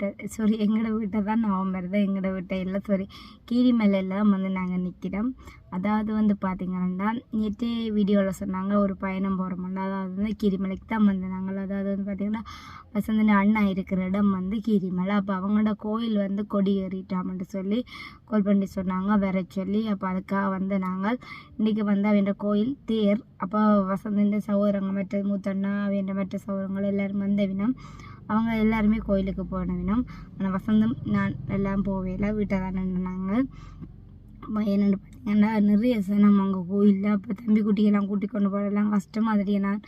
வீட்டை சாரி எங்களோட வீட்டை தான் நான் தான் எங்களோட வீட்டை இல்லை சாரி கீரிமலையில் வந்து நாங்கள் நிற்கிறோம். அதாவது வந்து பார்த்திங்கன்னா நேற்றே வீடியோவில் சொன்னாங்க ஒரு பயணம் போகிறோம்ல அதாவது வந்து கீரிமலைக்கு தான் வந்து நாங்கள். அதாவது வந்து பார்த்திங்கன்னா வசந்தன அண்ணா இருக்கிற இடம் வந்து கீரிமலை அப்போ அவங்களோட கோயில் வந்து கொடி ஏறிட்டாமன்ட்டு சொல்லி கோல் பண்ணி சொன்னாங்க வர சொல்லி. அப்போ அதுக்காக வந்து நாங்கள் இன்றைக்கி வந்து அவன் கோயில் தேர். அப்போ வசந்தின் சகோதரங்க மற்ற மூத்தண்ணா அவன் மற்ற சகோதரங்கள் எல்லோரும் வந்த வினம் அவங்க எல்லாருமே கோயிலுக்கு போனவினோம் ஆனால் வசந்தம் நான் எல்லாம் போவேல வீட்டை தான் நின்றுனாங்க அப்போ என்னென்னு பார்த்தீங்கன்னா நிறைய சனம் அங்கே கோயிலில் அப்போ தம்பி குட்டிகள்லாம் கூட்டி கொண்டு போகிறதெல்லாம் கஷ்டமாக அதுலேயே நான்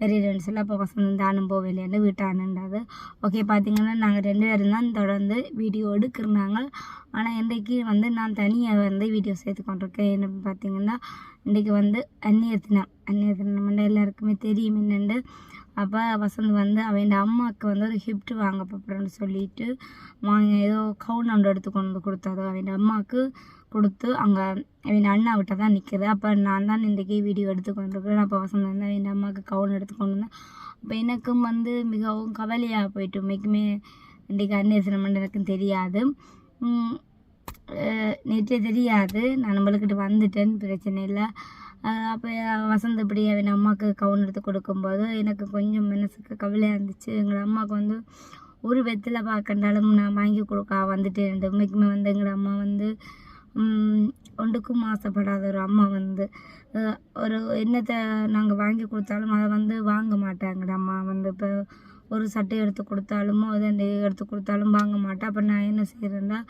வெளியிடன்னு சொல்லி அப்போ வசந்தம் தானும் போவேலேன்னு வீட்டானுன்றது ஓகே பார்த்தீங்கன்னா நாங்கள் ரெண்டு பேரும் தான் தொடர்ந்து வீடியோ எடுக்கிறாங்க. ஆனால் இன்றைக்கு வந்து நான் தனியாக வந்து வீடியோ சேர்த்து கொண்டிருக்கேன். என்ன பார்த்தீங்கன்னா இன்றைக்கி வந்து அந்நியத்தினம் தினம். தினம் எல்லாருக்குமே தெரியும் என்னென்று. அப்போ வசந்த் வந்து அவன் அம்மாவுக்கு வந்து ஒரு கிஃப்ட் வாங்க போகிறேன்னு சொல்லிட்டு வாங்க ஏதோ கவுன் ஒன்று எடுத்து கொண்டு வந்து கொடுத்தாரு அவன் அம்மாவுக்கு கொடுத்து அங்கே அவன் அண்ணா விட்ட தான் நிற்கிது அப்போ நான் தான் இன்றைக்கி வீடியோ எடுத்து கொண்டிருக்கிறேன் அப்போ வசந்த் வந்து அவன் அம்மாவுக்கு கவுன் எடுத்து கொண்டு வந்தேன் அப்போ எனக்கும் வந்து மிகவும் கவலையாக போயிட்டு மிகமே இன்றைக்கி அந்நிய எனக்கும் தெரியாது. நேற்றே தெரியாது. நான் நம்மளுக்கிட்ட வந்துட்டேன் பிரச்சனை இல்லை. அப்போ வசந்த் இப்படி அவன் அம்மாவுக்கு கவுன் எடுத்து கொடுக்கும்போது எனக்கு கொஞ்சம் மனசுக்கு கவலையாக இருந்துச்சு. எங்கள் அம்மாவுக்கு வந்து ஒரு வெத்தில் பார்க்கண்டாலும் நான் வாங்கி கொடுக்க வந்துட்டு இருந்தேன். உண்மைக்குமே வந்து எங்கள் அம்மா வந்து ஒன்றுக்கும் ஆசைப்படாத ஒரு அம்மா வந்து. ஒரு என்னத்தை நாங்கள் வாங்கி கொடுத்தாலும் அதை வந்து வாங்க மாட்டாங்கட அம்மா வந்து இப்போ ஒரு சட்டை எடுத்து கொடுத்தாலுமோ அதை எடுத்து கொடுத்தாலும் வாங்க மாட்டேன் அப்போ நான் என்ன செய்கிறேன்னா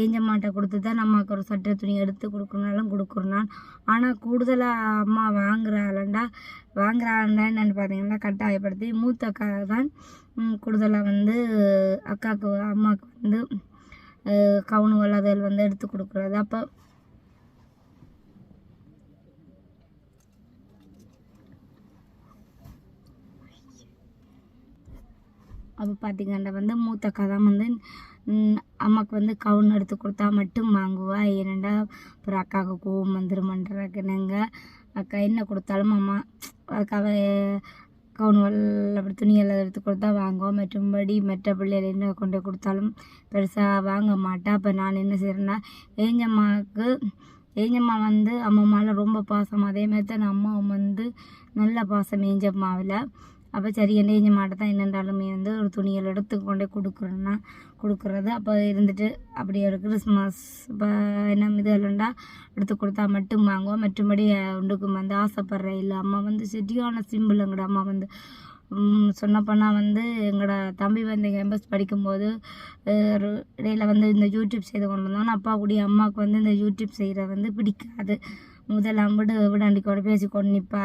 ஏஞ்சம்மாட்ட கொடுத்து தான் அம்மாவுக்கு ஒரு சட்டை துணி எடுத்து கொடுக்கணுனாலும் கொடுக்குறேன் ஆனால் கூடுதலாக அம்மா வாங்குறாளண்டா? வாங்குறாண்டா என்னென்னு பார்த்தீங்கன்னா கட்டாயப்படுத்தி மூத்த அக்கா தான் கூடுதலாக வந்து அக்காவுக்கு அம்மாவுக்கு வந்து கவுனு வல்லாதல் வந்து எடுத்து கொடுக்குறது. அப்போ அப்போ பார்த்திங்கன்னா வந்து மூத்த அக்கா தான் வந்து அம்மாவுக்கு வந்து கவுன் எடுத்து கொடுத்தா மட்டும் வாங்குவா. ஏனண்டா அப்புறம் அக்காவுக்கு கோவம் வந்துருமன்றக்குனுங்க அக்கா என்ன கொடுத்தாலும் அம்மா அக்காவை கவுன் வல்ல அப்படி துணியெல்லாம் எடுத்து கொடுத்தா வாங்குவோம். மற்றும்படி மற்ற பிள்ளைகள் என்ன கொண்டு கொடுத்தாலும் பெருசாக வாங்க மாட்டா. அப்போ நான் என்ன செய்கிறேன்னா ஏஞ்சம்மாவுக்கு ஏஞ்சம்மா வந்து அம்மா மேலே ரொம்ப பாசம். அதே மாதிரி தான் அம்மாவும் வந்து நல்ல பாசம் ஏஞ்சம்மாவில். அப்போ சரி என்ன செஞ்ச மாட்டேன் என்னென்றாலுமே வந்து ஒரு துணிகள் எடுத்து கொண்டே கொடுக்குறேன்னா கொடுக்குறது. அப்போ இருந்துட்டு அப்படியே ஒரு கிறிஸ்மஸ் இப்போ என்ன இதுகள்ண்டா எடுத்து கொடுத்தா மட்டும் வாங்குவோம். மற்றபடி உண்டுக்கும் வந்து ஆசைப்படுற இல்லை. அம்மா வந்து சரியான சிம்பிள் எங்கட அம்மா வந்து சொன்னப்போனால் வந்து எங்களோட தம்பி வந்து கேம்பஸ் படிக்கும்போது ஒரு இடையில வந்து இந்த யூடியூப் செய்து கொண்டு வந்தோம் அப்பா கூடிய அம்மாவுக்கு வந்து இந்த யூடியூப் செய்கிற வந்து பிடிக்காது. முதல்ல விடு விடாண்டி கூட பேசி கொண்டு நிற்பா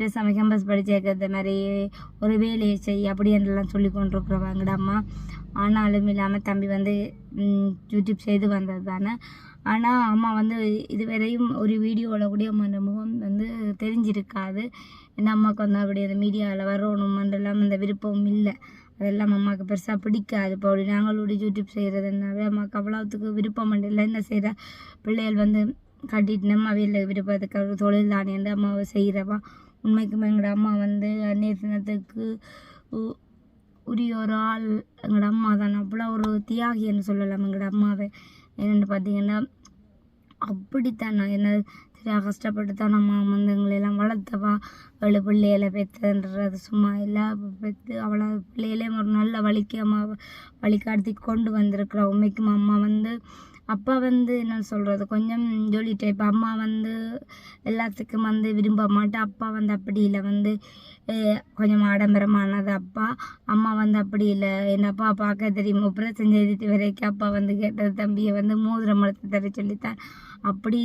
பேசாமல் கேம்பஸ் படிச்சேக்க மாதிரி ஒரு வேலையை செய் அப்படின்றலாம் சொல்லி கொண்டிருக்கிறவங்கட அம்மா. ஆனாலும் இல்லாமல் தம்பி வந்து யூடியூப் செய்து வந்தது தானே ஆனால் அம்மா வந்து இதுவரையும் ஒரு வீடியோவில் கூட அம்மா அந்த முகம் வந்து தெரிஞ்சிருக்காது. என்ன அம்மாவுக்கு வந்து அப்படி அந்த மீடியாவில் வரணுமென்றெல்லாம் அந்த விருப்பம் இல்லை. அதெல்லாம் அம்மாவுக்கு பெருசாக பிடிக்காது இப்போ அப்படி. நாங்களோட யூடியூப் செய்கிறதுனாவே அம்மாவுக்கு அவ்வளோத்துக்கு விருப்பம் இல்லை என்ன செய்கிற பிள்ளைகள் வந்து கட்டிட்டு நம்ம அவையில் விருப்பத்துக்கு தொழில் தானே வந்து அம்மாவை செய்கிறவா? உண்மைக்குமே எங்களோட அம்மா வந்து நேசனத்துக்கு தினத்துக்கு உரிய ஒரு ஆள் எங்களோட அம்மா தான். அவ்வளோ ஒரு தியாகின்னு சொல்லலாம் எங்களோட அம்மாவை. என்னென்னு பார்த்தீங்கன்னா அப்படித்தான் நான் என்ன சரியா கஷ்டப்பட்டு தான் அம்மா வந்து எல்லாம் வளர்த்தவா? அவளை பிள்ளைகளை பெற்றன்றது சும்மா இல்லை. பெற்று அவளை பிள்ளைகளையும் ஒரு நல்ல வழிக்கு அம்மா வழிகாட்டி கொண்டு வந்திருக்கிறா. உண்மைக்கும் அம்மா வந்து அப்பா வந்து என்ன சொல்கிறது கொஞ்சம் ஜோலி டைப் அம்மா வந்து எல்லாத்துக்கும் வந்து விரும்ப மாட்டேன் அப்பா வந்து அப்படி இல்லை. வந்து கொஞ்சம் ஆடம்பரமானது அப்பா. அம்மா வந்து அப்படி இல்லை. என்னப்பா பார்க்க தெரியும். அப்புறம் செஞ்சு வரைக்கும் அப்பா வந்து கேட்டது தம்பியை வந்து மோதிரம் எடுத்து தர சொல்லித்தான். அப்படி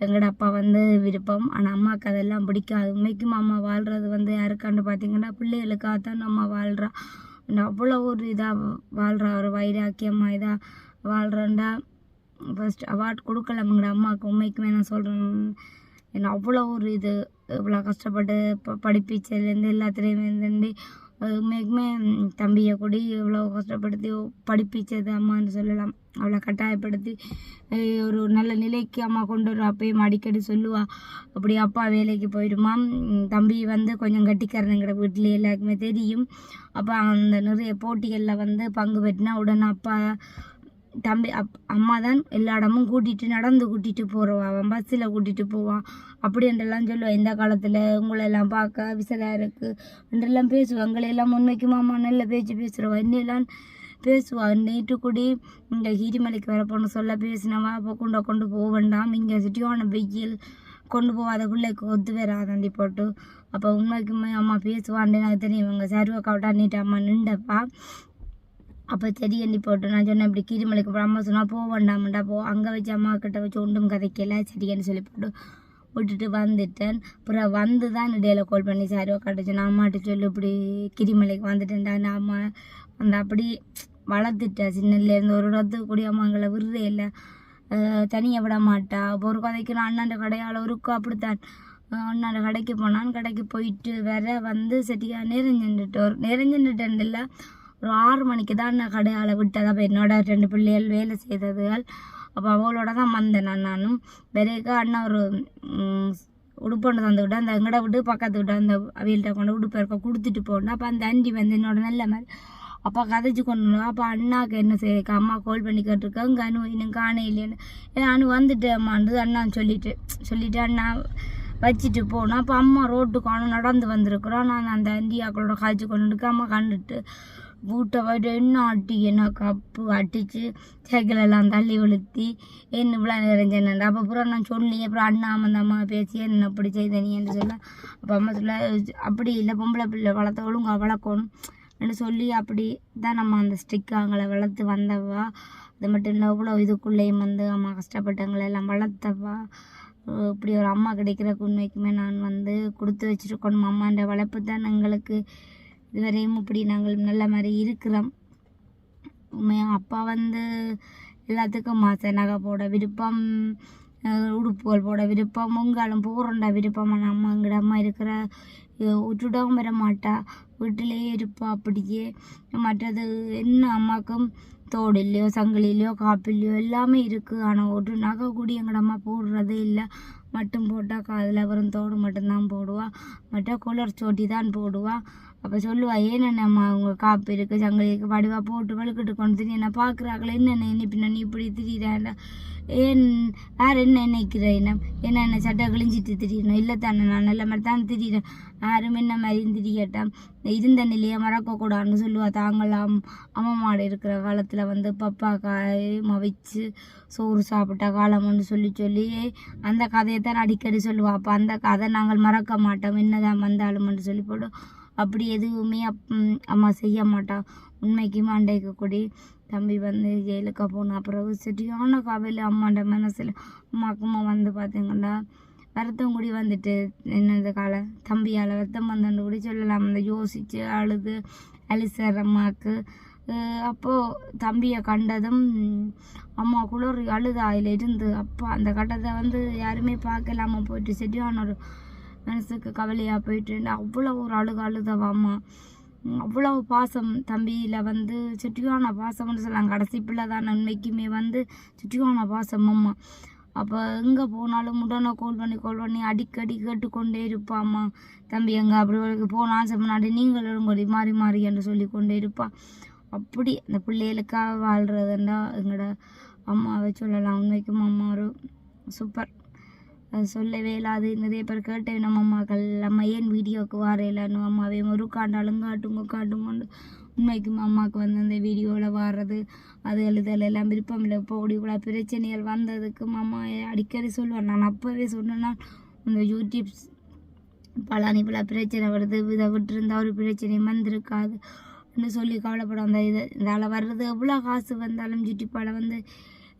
எங்களோட அப்பா வந்து விருப்பம். ஆனால் அம்மாவுக்கு அதெல்லாம் பிடிக்காது. உண்மைக்கும் அம்மா வாழ்கிறது வந்து யாருக்காண்டு பார்த்தீங்கன்னா பிள்ளைகளுக்காக தான் அம்மா வாழ்கிறா அவ்வளோ ஒரு இதாக வாழ்கிறா ஒரு வைராக்கியமாக இதாக வாழ்கிறேன்டா ஃபஸ்ட் அவார்ட் கொடுக்கலமுங்கட அம்மாவுக்கு உண்மைக்குமே நான் சொல்கிறேன் என்ன அவ்வளோ ஒரு இது. இவ்வளோ கஷ்டப்பட்டு ப படிப்பிச்சதுலேருந்து எல்லாத்துலேயுமே இருந்து உண்மைக்குமே தம்பியை கூட இவ்வளோ கஷ்டப்படுத்தி படிப்பிச்சது அம்மான்னு சொல்லலாம். அவளை கட்டாயப்படுத்தி ஒரு நல்ல நிலைக்கு அம்மா கொண்டு வரும். அப்பயும் அடிக்கடி சொல்லுவா அப்படி அப்பா வேலைக்கு போயிடுமா? தம்பி வந்து கொஞ்சம் கட்டிக்காரனுங்கிற வீட்டில் எல்லாருக்குமே தெரியும். அப்போ அந்த நிறைய போட்டிகளில் வந்து பங்கு பெற்றினா உடனே அப்பா தம்பி அப் அம்மா தான் எல்லா இடமும் கூட்டிகிட்டு நடந்து கூட்டிகிட்டு போகிறவா அவன் பஸ்ஸில் கூட்டிகிட்டு போவான் அப்படின்றெல்லாம் சொல்லுவாள் இந்த காலத்தில் உங்களை எல்லாம் பார்க்க விசலாக இருக்குது என்றெல்லாம் பேசுவாள் எங்களையெல்லாம் உண்மைக்குமா அம்மா நல்ல பேச்சு பேசுகிறவா இன்னெல்லாம் பேசுவாள் நேற்று கூடி இங்கே ஹீரிமலைக்கு வர பொண்ணு சொல்ல பேசினவா? அப்போ கொண்டு கொண்டு போக வேண்டாம். இங்கே சிட்டியான வெயில். கொண்டு போகாத பிள்ளைக்கு ஒத்து வராதாண்டி போட்டு. அப்போ உண்மைக்குமே அம்மா பேசுவான்னு எனக்கு தெரியும் இவங்க சர்வக்காவிட்டா நீட்டு அம்மா நின்றப்பா. அப்போ சரி எண்ணி போட்டு நான் சொன்னேன் இப்படி கீரிமலைக்கு போகிற அம்மா சொன்னால் போக வேண்டாமண்டா போ. அங்கே வச்சு அம்மா கிட்ட வச்சு ஒன்றும் கதைக்கல. சரியான்னு சொல்லி போட்டு விட்டுட்டு வந்துட்டேன். அப்புறம் வந்து தான் இடையில கால் பண்ணி சாரோ கட்டுச்சு நான் அம்மாட்ட சொல்லி இப்படி கிரிமலைக்கு வந்துட்டேன்டா. நான் அம்மா அந்த அப்படி வளர்த்துட்டேன். சின்னலேருந்து ஒரு இடத்துக்கு கூடிய அம்மா எங்களை விருதே இல்லை. தனியாக விட மாட்டா. அப்போ ஒரு கதைக்கு நான் அண்ணாண்ட கடையால் ஒருக்கா அப்படித்தான். அண்ணாண்ட கடைக்கு போனான். கடைக்கு போயிட்டு வேற வந்து செட்டியாக நின்றுட்டு ஒரு நிறைஞ்சுட்டேன் இல்லை. ஒரு ஆறு மணிக்கு தான் நான் கடையால் விட்டது. அப்போ என்னோட ரெண்டு பிள்ளைகள் வேலை செய்ததுகள் அப்போ அவளோட தான் வந்தேன் நான் நானும். பிறகு அண்ணா ஒரு உடுப்பொண்டு தந்து விட்டு அந்த எங்கட விட்டு பக்கத்து விட்டு அந்த அவியல்கிட்ட கொண்டு உடுப்பு இருக்க கொடுத்துட்டு போனேன். அப்போ அந்த அண்டி வந்து என்னோட நல்ல மாதிரி அப்போ கதைச்சு கொண்டு அப்போ அண்ணாவுக்கு என்ன செய்ய அம்மா கால் பண்ணி கேட்டிருக்கேன் அனு இன்னும் காண இல்லைன்னு. ஏன் அனு வந்துட்டேம்மான்றது அண்ணான்னு சொல்லிட்டு சொல்லிட்டு அண்ணா வச்சுட்டு போனோம் அப்போ அம்மா ரோட்டு ஆனால் நடந்து வந்திருக்கிறோம் நான் அந்த இந்தியாக்களோட காய்ச்சி கொண்டு அம்மா கண்டுட்டு வீட்டை போயிட்டு என்ன ஆட்டி என்ன கப்பு அடித்து சைக்கிளெல்லாம் தள்ளி விழுத்தி என்ன இவ்வளோ நிறைஞ்சேன் அப்போ அப்புறம் நான் சொல்லி அப்புறம் அண்ணா அந்த அம்மா பேசி என்ன அப்படி செய்த நீ? என்று சொல்ல அப்போ அம்மா சொல்ல அப்படி இல்லை பொம்பளை பிள்ளை வளர்த்த ஒழுங்கா வளர்க்கணும். என்று சொல்லி அப்படி தான் நம்ம அந்த ஸ்டிக் அவங்கள வளர்த்து வந்தவா? அது மட்டும் இல்லை அவ்வளோ இதுக்குள்ளேயும் வந்து அம்மா கஷ்டப்பட்டவங்களை எல்லாம் வளர்த்தவா? இப்படி ஒரு அம்மா கிடைக்கிற உண்மைக்குமே நான் வந்து கொடுத்து வச்சிருக்கணும். அம்மான்ற வளர்ப்பு தான் எங்களுக்கு இதுவரையும் இப்படி நாங்கள் நல்ல மாதிரி இருக்கிறோம். உண்மையாக அப்பா வந்து எல்லாத்துக்கும் மாச நகை போட விருப்பம் உடுப்புகள் போட விருப்பம் முங்காலும் போகிறண்டா விருப்பம். அம்மா எங்கட அம்மா இருக்கிற விட்டுடவும் வர மாட்டா. வீட்டிலேயே இருப்பா அப்படியே. மற்றது என்ன அம்மாக்கும் தோடில்லையோ சங்கிலிலையோ காப்பிலையோ எல்லாமே இருக்குது ஆனால் ஒரு நகை கூடி எங்கள் அம்மா போடுறதே இல்லை. மட்டும் போட்டால் காதில் வரும் தோடு மட்டும்தான் போடுவா. மற்ற குளர் சோட்டி தான் போடுவா. அப்போ சொல்லுவா ஏனென்னம்மா அவங்க காப்பு இருக்குது சங்கலிக்கு படுவா போட்டு வழுக்கிட்டு கொண்டு திரி என்ன பார்க்குறாங்களே என்னென்ன என்ன பின்ன நீ இப்படி திரியிறேன்டா ஏன் வேறு என்ன நினைக்கிறேன் என்ன? என்ன என்ன சட்டை கிழிஞ்சிட்டு திரியணும் இல்லை தானே நான் நல்ல மாதிரி தான் திரியிறேன். யாரும் என்ன மாதிரியும் திரியட்டாம் இருந்த நிலையை மறக்கக்கூடாதுன்னு சொல்லுவா தாங்களாம். அம்மா மாடு இருக்கிற காலத்தில் வந்து பப்பா காய் மவிச்சு சோறு சாப்பிட்ட காலம்னு சொல்லி சொல்லி அந்த கதையை தான் அடிக்கடி சொல்லுவா. அப்போ அந்த கதை நாங்கள் மறக்க மாட்டோம். என்னதான் வந்தாலும்னு சொல்லி போட்டு அப்படி எதுவுமே அப் அம்மா செய்ய மாட்டா. உண்மைக்குமே அண்டைக்கு கூடி. தம்பி வந்து ஜெயிலுக்கு போன அப்புறம் சரியான காவையில் அம்மாண்ட மனசில் அம்மாக்குமா வந்து பார்த்தீங்கன்னா வருத்தம் கூடி வந்துட்டு என்னது கால? தம்பியால் வருத்தம் வந்தோன்னு கூட சொல்லலாம். அந்த யோசித்து அழுது அலிசர் அம்மாவுக்கு அப்போது தம்பியை கண்டதும் அம்மா குளிர் அழுதா அதில் இருந்து அப்போ அந்த கட்டத்தை வந்து யாருமே பார்க்கலாம போயிட்டு சரியான ஒரு மனசுக்கு கவலையாக போயிட்டு அவ்வளோ ஒரு அழுக அழுதவா அவ்வளோ பாசம் தம்பியில் வந்து சுட்டியான பாசம்னு சொல்லலாம். கடைசி பிள்ளை தான் உண்மைக்குமே வந்து சுட்டியான பாசம் அம்மா. அப்போ எங்கே போனாலும் உடனே கோல் பண்ணி கோல் பண்ணி அடிக்கடி கேட்டுக்கொண்டே இருப்பாம்மா தம்பி எங்கே அப்படி போனால் முன்னாடி நீங்கள் இருங்கடி மாறி மாறி என்று சொல்லி கொண்டே இருப்பா. அப்படி அந்த பிள்ளைகளுக்காக வாழ்கிறதுண்டா எங்களோட அம்மாவை சொல்லலாம். உண்மைக்கும் அம்மா ஒரு சூப்பர் சொல்லவே இல்லாது. நிறைய பேர் கேட்டேன் நம்ம அம்மாக்கள் அம்மா ஏன் வீடியோவுக்கு வரையிலன்னு அம்மாவே ஒரு காண்டாலும் காட்டுங்க காட்டுங்கன்னு உண்மைக்கும் அம்மாவுக்கு வந்து அந்த வீடியோவில் வர்றது அது எழுதல் எல்லாம் விருப்பம் இல்லை. இப்போ இவ்வளோ பிரச்சனைகள் வந்ததுக்கு அம்மா அடிக்கடி சொல்லுவேன் நான் அப்போவே சொன்னேன்னா இந்த யூடியூப்ஸ் பழனி பல பிரச்சனை வருது இதை விட்டுருந்தா ஒரு பிரச்சனையும் வந்திருக்காதுன்னு சொல்லி கவலைப்படும். அந்த இதை இதால் வர்றது எவ்வளோ காசு வந்தாலும் யூடியூப்பால் வந்து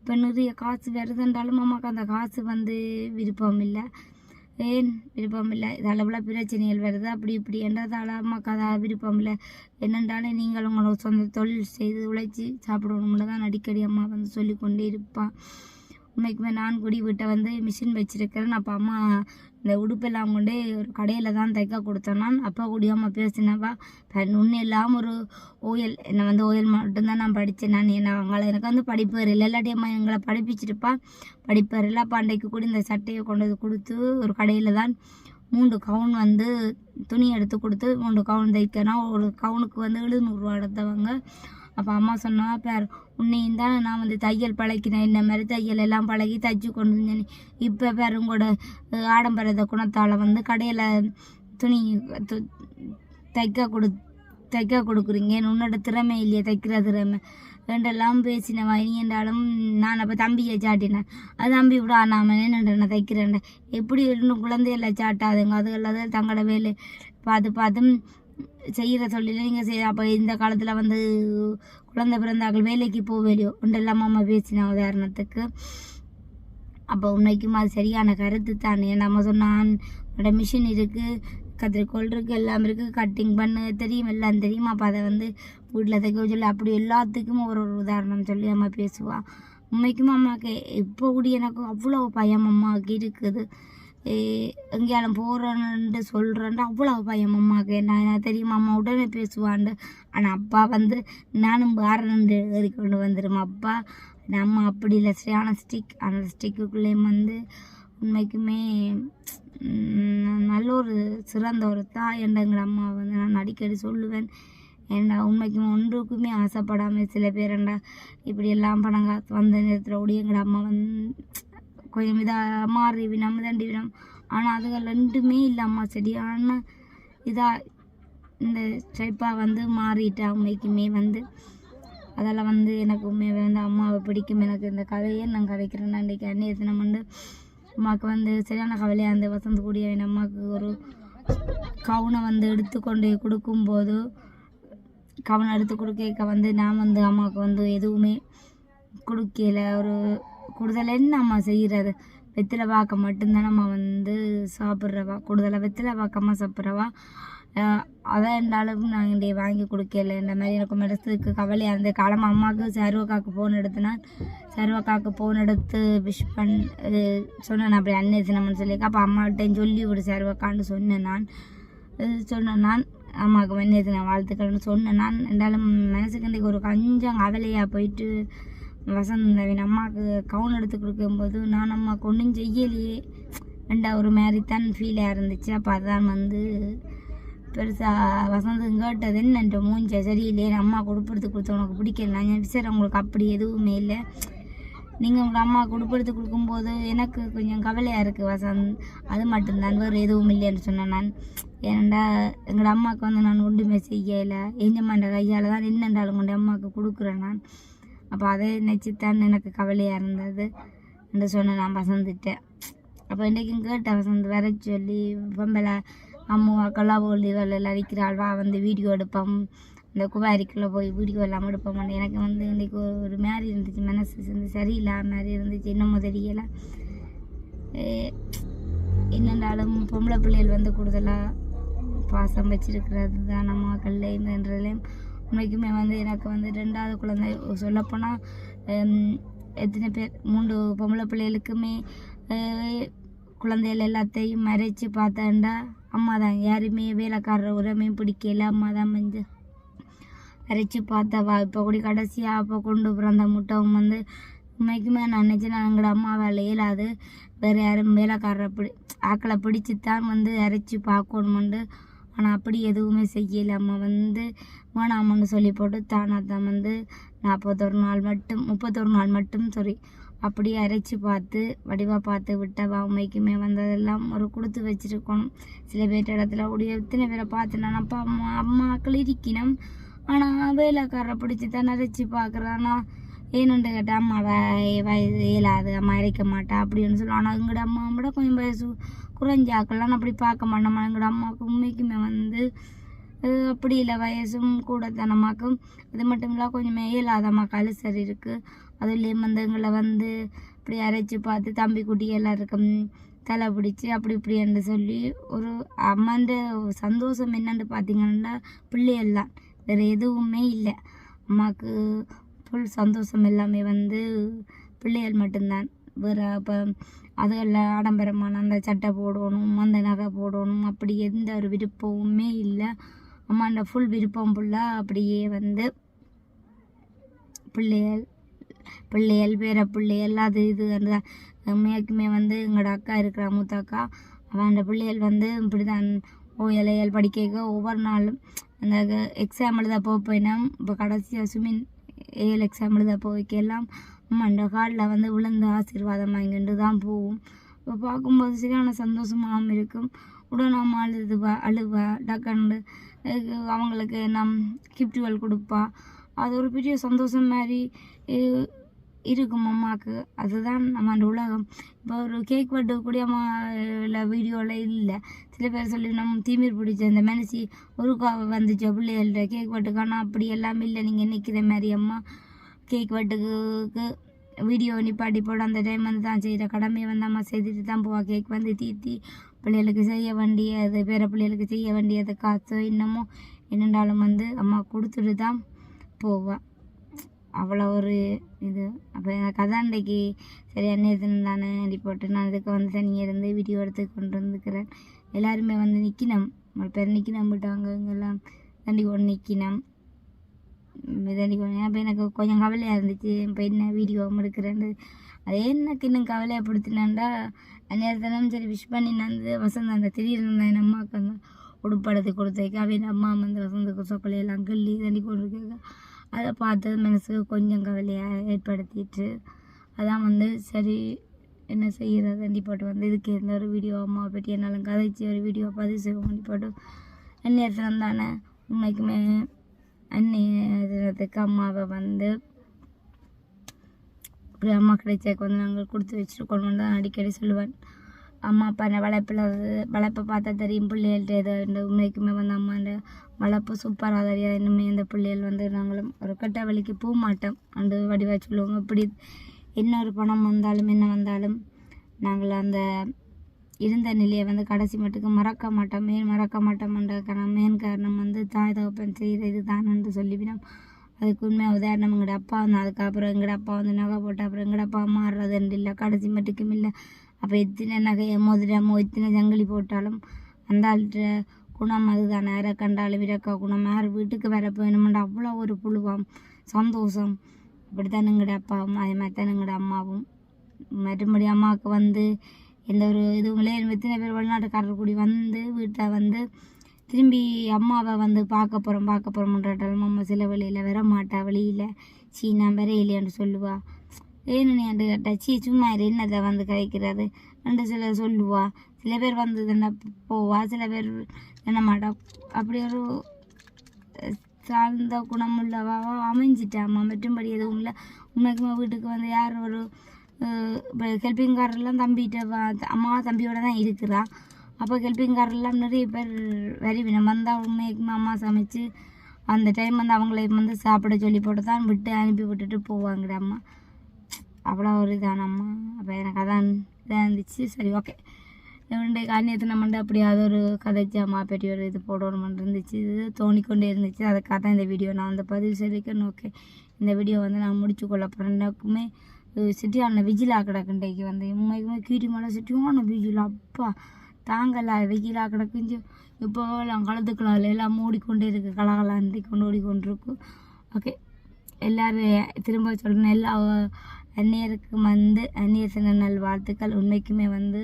இப்போ நிறைய காசு வருதுன்றாலும் அம்மாவுக்கு அந்த காசு வந்து விருப்பம் இல்லை ஏன் விருப்பம் இல்லை இதால் பிரச்சனைகள் வருது அப்படி இப்படி என்றதால் அம்மாவுக்கு அதை விருப்பம் இல்லை என்னென்றாலும் நீங்கள் உங்களோட சொந்த தொழில் செய்து உழைச்சி சாப்பிடணும்னு தான் அடிக்கடி அம்மா வந்து சொல்லி கொண்டே இருப்பான் உண்மைக்குமே நான் குடி வீட்டை வந்து மிஷின் வச்சுருக்கிறேன் அப்போ அம்மா இந்த உடுப்பெல்லாம் கொண்டு ஒரு கடையில் தான் தைக்க கொடுத்தேன் நான் அப்பா கூடி அம்மா பேசினப்பா ஒன்றும் இல்லாமல் ஒரு ஓயல் என்னை வந்து ஓயல் மட்டும்தான் நான் படித்தேன். நான் என்ன அவங்கள எனக்கு வந்து படிப்பு வரல இல்லாட்டி அம்மா எங்களை படிப்பிச்சிருப்பா. படிப்பு இல்லை. அப்போ அன்றைக்கு கூட இந்த சட்டையை கொண்டு வந்து கொடுத்து ஒரு கடையில் தான் மூன்று கவுன் வந்து துணி எடுத்து கொடுத்து மூன்று கவுன் தைக்கணும். ஒரு கவுனுக்கு வந்து எழுநூறுவா எடுத்தவங்க. அப்போ அம்மா சொன்னா பேர் உன்னையும் தான் நான் வந்து தையல் பழக்கினேன். இந்த மாதிரி தையல் எல்லாம் பழகி தைச்சு கொண்டு வந்தேன். இப்போ பேர் உங்களோட ஆடம்பரத குணத்தால் வந்து கடையில் துணி து- தைக்க கொடு தைக்க கொடுக்குறீங்க. உன்னோட திறமை இல்லையே தைக்கிற திறமை. ரெண்டெல்லாம் பேசினவா. நீ என்றாலும் நான் அப்போ தம்பியை சாட்டினேன். அது தம்பி விட நாம என்ன நான் தைக்கிறேன் எப்படி இன்னும் குழந்தைகளை சாட்டாதுங்க? அது இல்லாத தங்களோட வேலை. பார்த்து பார்த்து செய்கிற தொழில் நீங்கள் செய்ய அப்போ இந்த காலத்தில் வந்து குழந்தை பிறந்தாக்கள் வேலைக்கு போவேலையோ ஒன்றெல்லாம் அம்மா பேசின உதாரணத்துக்கு. அப்போ உன்னைக்கும் அது சரியான கருத்து தானே. நம்ம சொன்னான் உன்னோட மிஷின் இருக்குது கத்திரிக்கோள் இருக்குது எல்லாம் இருக்குது கட்டிங் பண்ண தெரியும் எல்லாம் தெரியும். அப்போ அதை வந்து வீட்டில் தைக்க சொல்லி அப்படி எல்லாத்துக்கும் ஒரு ஒரு உதாரணம் சொல்லி அம்மா பேசுவாள் உண்மைக்கும் அம்மாவுக்கு இப்போ கூட எனக்கு அவ்வளோ பயம் அம்மாவுக்கு இருக்குது. எங்கேயாலும் போகிறோன்னு சொல்கிறேன்ட்டு அவ்வளோ பயம் அம்மாவுக்கு என்ன தெரியும் தெரியுமா? அம்மா உடனே பேசுவான்ட்டு ஆனால் அப்பா வந்து நானும் பாரண்டு ஏறி கொண்டு வந்துடும் அப்பா நம்ம அப்படி இல்லை. சரியான ஸ்டிக் அந்த ஸ்டிக்குள்ளேயும் வந்து உண்மைக்குமே நல்ல ஒரு சிறந்த ஒரு தாய் என்றங்கிற அம்மா வந்து நான் அடிக்கடி சொல்லுவேன். ஏண்டா உண்மைக்குமே ஒன்றுக்குமே ஆசைப்படாமல் சில பேரண்டா இப்படி எல்லாம் பணம் காசு வந்த நேரத்தில் ஓடி எங்கள் அம்மா வந்து கொஞ்சம் இதாக மாறி வினம் தண்டி வினம். ஆனால் அதுகள் ரெண்டுமே இல்லை அம்மா சரியான இதாக இந்த ஸ்டைப்பாக வந்து மாறிட்டா உண்மைக்குமே வந்து அதெல்லாம் வந்து எனக்கு உண்மையாகவே வந்து அம்மாவை பிடிக்கும். எனக்கு இந்த கதையை நான் கதைக்கிறேன் அன்றைக்கி அன்னைய தினம் வந்து அம்மாவுக்கு வந்து சரியான கவலையாக அந்த வசந்த கூடிய என் அம்மாவுக்கு ஒரு கவுனை வந்து எடுத்துக்கொண்டு கொடுக்கும்போது கவனம் எடுத்து கொடுக்க வந்து நான் வந்து அம்மாவுக்கு வந்து எதுவுமே கொடுக்கல. ஒரு கூடுதலாக என்ன செய்கிறது வெத்திலை வாக்க மட்டும்தான் நம்ம வந்து சாப்பிட்றவா. கூடுதலாக வெத்திலை வாக்கமாக சாப்பிட்றவா. அதான் இருந்தாலும் நான் இங்கே வாங்கி கொடுக்கல. இந்த மாதிரி எனக்கு மனசுக்கு கவலையாக இருந்த காலமாக அம்மாவுக்கு சருவக்காக்கு ஃபோன் எடுத்தனா சருவக்காக்கு ஃபோன் எடுத்து விஷ் பண் சொன்னேன். அப்படி அன்னை தினம்னு சொல்லி. அப்போ அம்மாகிட்டையும் சொல்லி விடு சருவக்கான்னு சொன்னேன் நான். சொன்னேன் நான். அம்மாவுக்கு வெண்ணேது நான் வாழ்த்துக்கள்னு சொன்னேன் நான். இருந்தாலும் மனசுக்கு இன்றைக்கு ஒரு கொஞ்சம் கவலையாக போயிட்டு வசந்தவின் அம்மாவுக்கு கவுன் எடுத்து கொடுக்கும்போது நான் அம்மா கொண்டும் செய்யலையே. ரெண்டா ஒரு மாதிரி தான் ஃபீலாக இருந்துச்சு. அப்போ அதான் வந்து பெருசாக வசந்தம் கேட்டது என்னன்ற மூஞ்ச சரியில்லையே அம்மா கொடுப்படுத்து கொடுத்து உனக்கு பிடிக்கல நான் சார் உங்களுக்கு அப்படி எதுவுமே இல்லை. நீங்கள் உங்கள் அம்மா கொடுப்படுத்து கொடுக்கும்போது எனக்கு கொஞ்சம் கவலையாக இருக்குது வசந்த். அது மட்டும்தான் வேறு எதுவும் இல்லைன்னு சொன்னேன் நான். ஏனண்டா எங்களோட அம்மாவுக்கு வந்து நான் ஒன்றுமே செய்யலை. எஞ்சம்மாண்ட கையால் தான் என்னென்றாலும் கொண்டு அம்மாவுக்கு கொடுக்குறேன் நான். அப்போ அதை நினச்சித்தான் எனக்கு கவலையாக இருந்தது என்று சொன்னேன் நான் வசந்துட்டேன். அப்போ இன்றைக்கும் கேட்டேன் வசந்த் வர சொல்லி பொம்பளை அம்மா கல்லாபோல் இவள் எல்லாம் அடிக்கிறாள் வா வந்து வீடியோ எடுப்போம். இந்த குவாரிக்குள்ளே போய் வீடியோ எல்லாம் எடுப்போம் எனக்கு வந்து இன்றைக்கி ஒரு மாதிரி இருந்துச்சு மனசு வந்து சரியில்லாத மாதிரி இருந்துச்சு. இன்னும் முதலியெல்லாம் என்னென்றாலும் பொம்பளை பிள்ளைகள் வந்து கூடுதலாக பாசம் வச்சிருக்கிறது தான் நம்ம கல்லைன்றதுலேயும் உண்மைக்குமே வந்து எனக்கு வந்து ரெண்டாவது குழந்தை. சொல்லப்போனால் எத்தனை பேர் மூன்று பொம்பளை பிள்ளைகளுக்குமே குழந்தைகள் எல்லாத்தையும் மறைச்சு பார்த்தேன்டா அம்மா தான் யாருமே வேலைக்காரர் உரமே பிடிக்கல. அம்மா தான் வந்து அரைச்சி பார்த்தவா. இப்போ கூட கடைசியாக அப்போ கொண்டு பிறந்த முட்டவும் வந்து உண்மைக்குமே நான் நினச்சேன் எங்களோட அம்மா வேலையில் அது வேறு யாரும் வேலைக்காரரை பிடி ஆக்களை பிடிச்சி தான் வந்து அரைச்சி பார்க்கணுமெண்டு. ஆனால் அப்படி எதுவுமே செய்யலை. அம்மா வந்து வேணாமன்னு சொல்லி போட்டு தானாக தான் வந்து நாற்பத்தொரு நாள் மட்டும் முப்பத்தொரு நாள் மட்டும் சாரி அப்படியே அரைச்சி பார்த்து வடிவாக பார்த்து விட்டவா உண்மைக்குமே வந்ததெல்லாம் ஒரு கொடுத்து வச்சிருக்கணும். சில பேர் இடத்துல உடைய எத்தனை பேரை பார்த்து நான் அப்பா அம்மா அம்மாக்கள் இருக்கணும் ஆனால் வேலைக்காரரை பிடிச்சி தான் அரைச்சி பார்க்குறானா. ஏன்னு கேட்டால் அம்மாவை வயது இயலாது அம்மா இறைக்க மாட்டா அப்படின்னு சொல்லுவோம் ஆனால் எங்கட அம்மா விட கொஞ்சம் வயசு குறைஞ்சாக்கெல்லாம் அப்படி பார்க்க மாட்டோம். எங்கட அம்மாவுக்கு உண்மைக்குமே வந்து அப்படி இல்லை. வயசும் கூட அம்மாக்கும் அது மட்டும் இல்லை கொஞ்சம் இயலாத அம்மாவுக்கு அல்சர் இருக்குது அதுலேயே வந்து எங்களை வந்து இப்படி அரைச்சி பார்த்து தம்பி குட்டி எல்லாம் இருக்கும் தலை பிடிச்சி அப்படி இப்படி என்று சொல்லி ஒரு அம்மான்ற சந்தோஷம் என்னன்னு பார்த்தீங்கன்னா பிள்ளைகள் தான். வேறு எதுவுமே இல்லை. அம்மாவுக்கு ஃபுல் சந்தோஷம் எல்லாமே வந்து பிள்ளைகள் மட்டும்தான். வேறு இப்போ எல்லாம் ஆடம்பரமான அந்த சட்டை போடணும் அந்த நகை போடணும் அப்படி எந்த ஒரு விருப்பமுமே இல்லை. அம்மாண்ட ஃபுல் விருப்பம் ஃபுல்லாக அப்படியே வந்து பிள்ளைகள் பிள்ளைகள் பேர பிள்ளைகள் அது இது அந்த மேற்குமே வந்து எங்களோட அக்கா இருக்கிற மூத்த அக்கா அவன் அந்த பிள்ளைகள் வந்து இப்படி தான் ஓயலையல் படிக்க ஒவ்வொரு நாளும் அந்த எக்ஸாம் எழுத போயினா இப்போ கடைசியாக சுமின் ஏழு எக்ஸாம் எழுத போய்க்கெல்லாம் அம்மாண்ட காலில் வந்து விழுந்து ஆசீர்வாதம் வாங்கிட்டு தான் போகும். இப்போ பார்க்கும்போது சரியான சந்தோஷமாகவும் இருக்கும். உடனே அம்மா அழுதுவா அழுவா டக்குன்னு அவங்களுக்கு நம் கிஃப்ட்டுகள் கொடுப்பா. அது ஒரு பெரிய சந்தோஷம் மாதிரி இருக்கும் அம்மாவுக்கு அதுதான் நம்ம அந்த உலகம். இப்போ ஒரு கேக் வெட்ட கூட அம்மா இல்லை வீடியோவில் இல்லை. சில பேர் சொல்லி நம்ம தீமிர் பிடிச்ச இந்த மனசி ஒரு காவை வந்துச்சு. பிள்ளைகள்கிட்ட கேக் வெட்டுக்கான அப்படி எல்லாம் இல்லை. நீங்கள் நிற்கிற மாதிரி அம்மா கேக் வெட்டுக்கு வீடியோ நிப்பாட்டி போட அந்த டைம் வந்து தான் செய்கிற கடமையை வந்து அம்மா செய்துட்டு தான் போவா. கேக் வந்து தீத்தி பிள்ளைகளுக்கு செய்ய வேண்டியது பேர பிள்ளைகளுக்கு செய்ய வேண்டியது காசோ இன்னமும் என்னென்றாலும் வந்து அம்மா கொடுத்துட்டு தான் போவாள் அவ்வளோ ஒரு இது. அப்போ எனக்கு அதான் இன்றைக்கி சரி அந்நியத்தின் தானே அடி போட்டு நான் இதுக்கு வந்து தனியாக இருந்து வீடியோ எடுத்து கொண்டு வந்துக்கிறேன். எல்லாருமே வந்து நிற்கினோம் ஒரு பேர் நிற்கினோம் விட்டாங்க இங்கெல்லாம். தண்டி கொண்டு நிற்கினம் தண்டி கொண்டு அப்போ எனக்கு கொஞ்சம் கவலையாக இருந்துச்சு. இப்போ என்ன வீடியோ எடுக்கிறேன்னு. அதே எனக்கு இன்னும் கவலையாக கவலையப்படுத்தினாண்டா அந்நேரத்திலும் சரி விஷ் பண்ணி நான் வந்து வசந்த் அந்த திடீர்னு என் அம்மாவுக்கு அந்த உடுப்படுத்து கொடுத்தேக்க அவன் அம்மா வந்து வசந்துக்கு சொக்கலையெல்லாம் கிள்ளி தண்ணி கொண்டு கேட்க அதை பார்த்து மனசுக்கு கொஞ்சம் கவலையாக ஏற்படுத்திட்டு அதான் வந்து சரி என்ன செய்கிறது தண்டி போட்டு வந்து இதுக்கு எந்த ஒரு வீடியோ அம்மாவை பற்றி என்னாலும் கதைச்சி ஒரு வீடியோ பதிவு செய்வோம் போட்டு அந்நேரத்தில் தானே? உண்மைக்குமே அந்நேரத்துக்கு அம்மாவை வந்து இப்படி அம்மா கிடைச்சக்கு வந்து நாங்கள் கொடுத்து வச்சுட்டு கொண்டு வந்து அடிக்கடி சொல்லுவேன். அம்மா அப்பா வளர்ப்பில் வளர்ப்பை பார்த்தா தெரியும். பிள்ளைகள்ட்ட ஏதோ இந்த உண்மைக்குமே வந்து அம்மாண்ட வளர்ப்பு சூப்பராக தெரியாது இன்னுமே இந்த பிள்ளைகள் வந்து நாங்களும் ஒரு கட்ட வழிக்கு போக மாட்டோம். அந்த வடிவாக சொல்லுவோம் இப்படி என்ன ஒரு பணம் வந்தாலும் என்ன வந்தாலும் நாங்கள் அந்த இருந்த நிலையை வந்து கடைசி மட்டுக்கு மறக்க மாட்டோம். மேன் மறக்க மாட்டோம்ன்ற காரணம் மேன் காரணம் வந்து தாய் தகப்பன் செய்கிற இது என்று சொல்லிவிடும். அதுக்கு உண்மை உதாரணம் எங்கட அப்பா வந்து அதுக்கப்புறம் எங்கட அப்பா வந்து நகை போட்ட அப்புறம் எங்கட அப்பா மாறுறது இல்லை. கடைசி மட்டுக்கும் இல்லை. அப்போ எத்தனை நகையை மோதிரமோ எத்தனை ஜங்கிலி போட்டாலும் அந்த ஆள்கிட்ட குணம் அதுதான். நேர கண்டாலும் விரக்கா குணம். யார் வீட்டுக்கு வர போயணுமெண்டா அவ்வளோ ஒரு புழுவாம் சந்தோஷம். இப்படித்தான் எங்கட அப்பாவும் அதே மாதிரி தான் எங்கட அம்மாவும். மறுபடி அம்மாவுக்கு வந்து எந்த ஒரு இதுவுங்களே எத்தனை பேர் வெளிநாட்டுக்காரர் கூடி வந்து வீட்டை வந்து திரும்பி அம்மாவை வந்து பார்க்க போகிறோம் பார்க்க போகிறோம்ன்றாலும் அம்மா சில வழியில் வர மாட்டா வழியில். சீ நான் வரையிலேன்னு சொல்லுவா. ஏன்னு என்று கேட்டா சீ சும்மா இரு என்னதை வந்து கதைக்கிறது? ரெண்டு சில சொல்லுவா. சில பேர் வந்து என்ன போவா? சில பேர் என்ன மாட்டா? அப்படி ஒரு சார்ந்த குணமுள்ளவாவா அமைஞ்சிட்டாம்மா மற்றும்படி எதுவும் இல்லை. உண்மைக்குமே வீட்டுக்கு வந்து யார் ஒரு இப்போ ஹெல்பிங்காரெல்லாம் தம்பிகிட்ட அம்மா தம்பியோட தான் இருக்கிறா. அப்போ ஹெல்பிங்காரெல்லாம் நிறைய பேர் நம்ம வந்தால் உண்மைக்குமே அம்மா சமைச்சு அந்த டைம் வந்து அவங்கள வந்து சாப்பிட சொல்லி போட்டு தான் விட்டு அனுப்பி விட்டுட்டு போவாங்கடா அம்மா. அவ்வளோ ஒரு இதான அம்மா அப்போ எனக்கு அதான் இதாக இருந்துச்சு. சரி ஓகே இவனுடைய காரியத்தை நம்ம அப்படியாவது ஒரு கதைச்சு அம்மா பெரிய ஒரு இது போடணுமென்று இருந்துச்சு. இது தோணிக்கொண்டே இருந்துச்சு. அதுக்காக தான் இந்த வீடியோ நான் வந்து பதிவு சொல்லிக்கணும் ஓகே இந்த வீடியோ வந்து நான் முடிச்சு கொள்ள போகிறேன்னாக்குமே சிட்டியான விஜிலா கிடக்குண்டைக்கு வந்து. உண்மைக்குமே கீட்டி மலை சிட்டியான விஜிலா. அப்பா. தாங்கல வெயிலாக கிடக்குஞ்சு இப்போ எல்லாம் கலந்துக்கலாம் எல்லாம் மூடிக்கொண்டே கலகலா கலகலாண்டி கொண்டு ஓடிக்கொண்டிருக்கு ஓகே எல்லோரும் திரும்ப சொல்கிறேன் எல்லா அந்நியருக்கும் வந்து அந்நிய சின்ன நல் வாழ்த்துக்கள். உண்மைக்குமே வந்து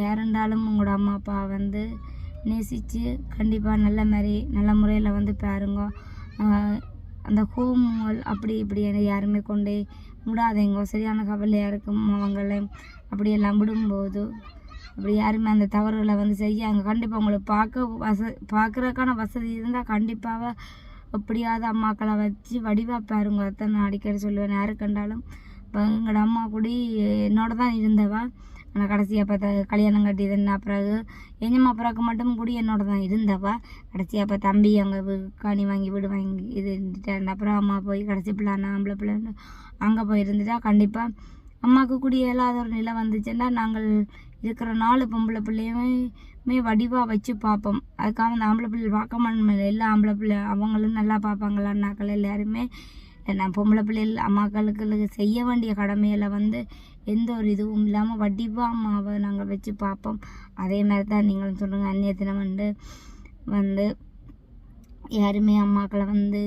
யாருண்டாலும் உங்களோட அம்மா அப்பா வந்து நேசித்து கண்டிப்பாக நல்ல மாதிரி நல்ல முறையில் வந்து பாருங்க. அந்த ஹோம்கள் அப்படி இப்படி யாருமே கொண்டே விடாதீங்க சரியான கவலையாக இருக்கும் அவங்கள. அப்படியெல்லாம் விடும்போது அப்படி யாருமே அந்த தவறுகளை வந்து செய்யாங்க. கண்டிப்பாக உங்களை பார்க்க வச பார்க்குறதுக்கான வசதி இருந்தால் கண்டிப்பாக எப்படியாவது அம்மாக்களை வச்சு வடிவாக பாருங்க. அத்தை நான் அடிக்கடி சொல்லுவேன். யாரு கண்டாலும் இப்போ எங்களோட அம்மா கூடி என்னோட தான் இருந்தவா. ஆனால் கடைசியாக பார்த்தா கல்யாணம் கட்டியதுன்னா பிறகு எஞ்சம்மா பிறகு மட்டும் கூடி என்னோட தான் இருந்தவா. கடைசியாக இப்போ தம்பி அங்கே காணி வாங்கி வீடு வாங்கி இது இருந்துட்டேன் அப்புறம் அம்மா போய் கடைசி பிள்ளைன்னா ஆம்பளை பிள்ளைன்னு அங்கே போய் இருந்துட்டா கண்டிப்பாக அம்மாவுக்கு கூட இயலாத ஒரு நிலை வந்துச்சுன்னா நாங்கள் இருக்கிற நாலு பொம்பளை பிள்ளையுமே வடிவாக வச்சு பார்ப்போம். அதுக்காக அந்த ஆம்பளை பிள்ளை பார்க்க மாட்டோம் எல்லா ஆம்பளை பிள்ளை அவங்களும் நல்லா பார்ப்பாங்களா? அண்ணாக்கள் எல்லாருமே நான் பொம்பளை பிள்ளைகள் அம்மாக்களுக்கு செய்ய வேண்டிய கடமையில் வந்து எந்த ஒரு இதுவும் இல்லாமல் வடிவாக அம்மாவை நாங்கள் வச்சு பார்ப்போம். அதே மாதிரி தான் நீங்களும் சொல்லுங்கள் அந்நிய தினம் வந்து வந்து யாருமே அம்மாக்களை வந்து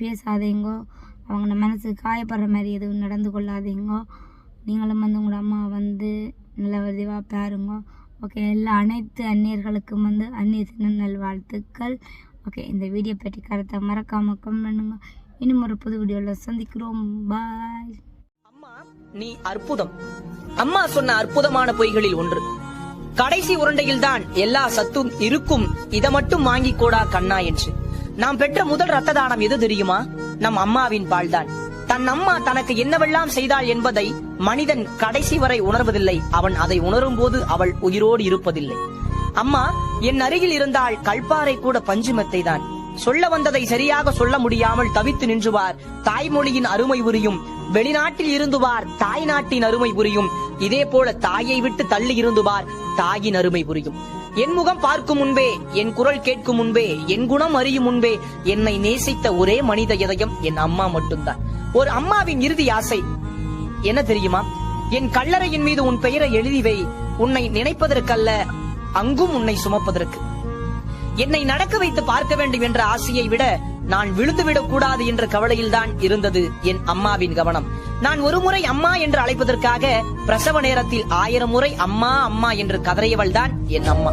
பேசாதீங்கோ அவங்க மனசு காயப்படுற மாதிரி எதுவும் நடந்து கொள்ளாதீங்க. நீங்களும் வந்து உங்களோட அம்மா வந்து நல்லவதிவாக பாருங்க. ஓகே எல்லா அனைத்து அந்நியர்களுக்கும் வந்து அந்நிய தின நல்வாழ்த்துக்கள் ஓகே இந்த வீடியோ பற்றி கருத்தை மறக்காமல் கமெண்ட் பண்ணுங்க. இன்னும் ஒரு புது வீடியோவில் சந்திக்கிறோம். பாய் அம்மா நீ அற்புதம். அம்மா சொன்ன அற்புதமான பொய்களில் ஒன்று. கடைசி உருண்டையில் தான் எல்லா சத்தும் இருக்கும். இதை மட்டும் வாங்கி கோடா கண்ணா என்று. நாம் பெற்ற முதல் ரத்த தானம் எது தெரியுமா? நம் அம்மாவின் பால்தான். தன் அம்மா தனக்கு என்னவெல்லாம் செய்தாள் என்பதை மனிதன் கடைசி வரை உணர்வதில்லை. அவன் அதை உணரும் போது அவள் உயிரோடு இருப்பதில்லை. அம்மா என் அருகில் இருந்தால் கல்பாறை கூட பஞ்சுமத்தை தான். சொல்ல வந்ததை சரியாக சொல்ல முடியாமல் தவித்து நின்றுவார். தாய்மொழியின் அருமை புரியும். வெளிநாட்டில் இருந்துவார் தாய் நாட்டின் அருமை புரியும். இதே போல தாயை விட்டு தள்ளி இருந்துவார் தாயின் அருமை புரியும். என் முகம் பார்க்கும் முன்பே என் குரல் கேட்கும் முன்பே என் குணம் அறியும் முன்பே என்னை நேசித்த ஒரே மனித இதயம் என் அம்மா மட்டும்தான். ஒரு அம்மாவின் இறுதி ஆசை என்ன தெரியுமா? என் கல்லறையின் மீது உன் பெயரை எழுதி வை. உன்னை நினைப்பதற்கல்ல அங்கும் உன்னை சுமப்பதற்கு. என்னை நடக்க வைத்து பார்க்க வேண்டும் என்ற ஆசையை விட நான் விழுந்துவிடக் கூடாது என்ற கவலையில்தான் இருந்தது என் அம்மாவின் கவனம். நான் ஒரு முறை அம்மா என்று அழைப்பதற்காக பிரசவ நேரத்தில் ஆயிரம் முறை அம்மா அம்மா என்று கதறியவள் தான் என் அம்மா.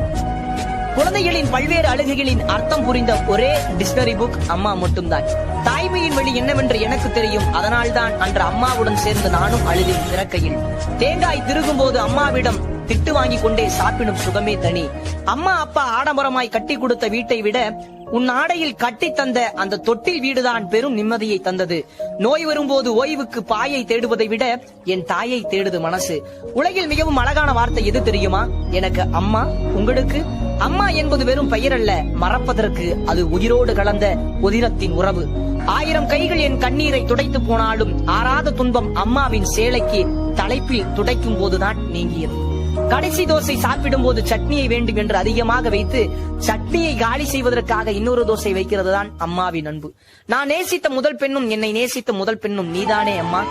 குழந்தைகளின் பல்வேறு அழுகைகளின் அர்த்தம் புரிந்த ஒரே டிக்ஷனரி புக் அம்மா மட்டும்தான். தாய்மையின் வழி என்னவென்று எனக்கு தெரியும். அதனால்தான் அன்று அம்மாவுடன் சேர்ந்து நானும் அழுதேன் பிறக்கையில் தேங்காய் திருகும் போது அம்மாவிடம் திட்டு வாங்கி கொண்டே சாப்பிடும் சுகமே தனி. அம்மா அப்பா ஆடம்பரமாய் கட்டி கொடுத்த வீட்டை விட உன் ஆடையில் கட்டி தந்த அந்த தொட்டில் வீடுதான் பெரும் நிம்மதியை தந்தது. நோய் வரும்போது ஓய்வுக்கு பாயை தேடுவதை விட என் தாயை தேடுது மனசு. உலகில் மிகவும் அழகான வார்த்தை எது தெரியுமா? எனக்கு அம்மா உங்களுக்கு? அம்மா என்பது வெறும் பெயர் அல்ல மறப்பதற்கு அது உயிரோடு கலந்த உதிரத்தின் உறவு. ஆயிரம் கைகள் என் கண்ணீரை துடைத்து போனாலும் ஆறாத துன்பம் அம்மாவின் சேலைக்கு தலைப்பில் துடைக்கும் போதுதான் நீங்கியது. கடைசி தோசை சாப்பிடும் போது சட்னியை வேண்டும் என்று அதிகமாக வைத்து சட்னியை காலி செய்வதற்காக இன்னொரு தோசை வைக்கிறது தான் அம்மாவின் அன்பு. நான் நேசித்த முதல் பெண்ணும் என்னை நேசித்த முதல் பெண்ணும் நீதானே அம்மா.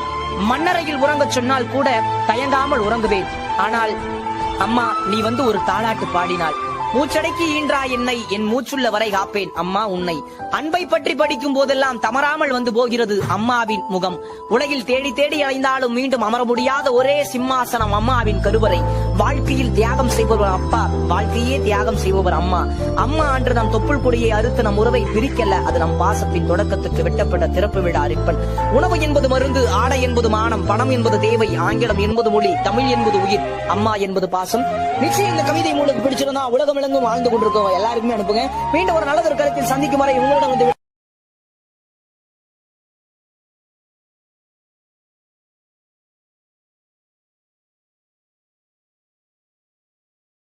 மண்ணறையில் உறங்கச் சொன்னால் கூட தயங்காமல் உறங்குவேன். ஆனால் அம்மா நீ வந்து ஒரு தாளாட்டு பாடினாள். மூச்சடக்கி ஈன்றா என்னை? என் மூச்சுள்ள வரை காப்பேன். அம்மா உன்னை. அன்பை பற்றி படிக்கும் போதெல்லாம் தமராமல் வந்து போகிறது அம்மாவின் முகம். உலகில் தேடி தேடி அலைந்தாலும் மீண்டும் அமர முடியாத ஒரே சிம்மாசனம் அம்மாவின் கருவறை. வாழ்க்கையில் தியாகம் செய்பவர் அப்பா. வாழ்க்கையே தியாகம் செய்பவர் அம்மா. அம்மா அன்று நம் தொப்புள் கொடியை அறுத்து நம் உறவை பிரிக்கல அது நம் பாசத்தின் தொடக்கத்துக்கு வெட்டப்பட்ட திறப்பு விழா அரிப்பன். உணவு என்பது மருந்து ஆடை என்பது மானம் பணம் என்பது தேவை ஆங்கிலம் என்பது மொழி தமிழ் என்பது உயிர் அம்மா என்பது பாசம். நிச்சயம் இந்த கவிதை உங்களுக்கு பிடிச்சிருந்தா உலகம் விளங்கும் வாழ்ந்து கொண்டிருக்கோம். எல்லாருக்குமே அனுப்புங்க. மீண்டும் ஒரு நல்லதொரு கருத்தில் சந்திக்கும் வரை உங்களிடம் வந்து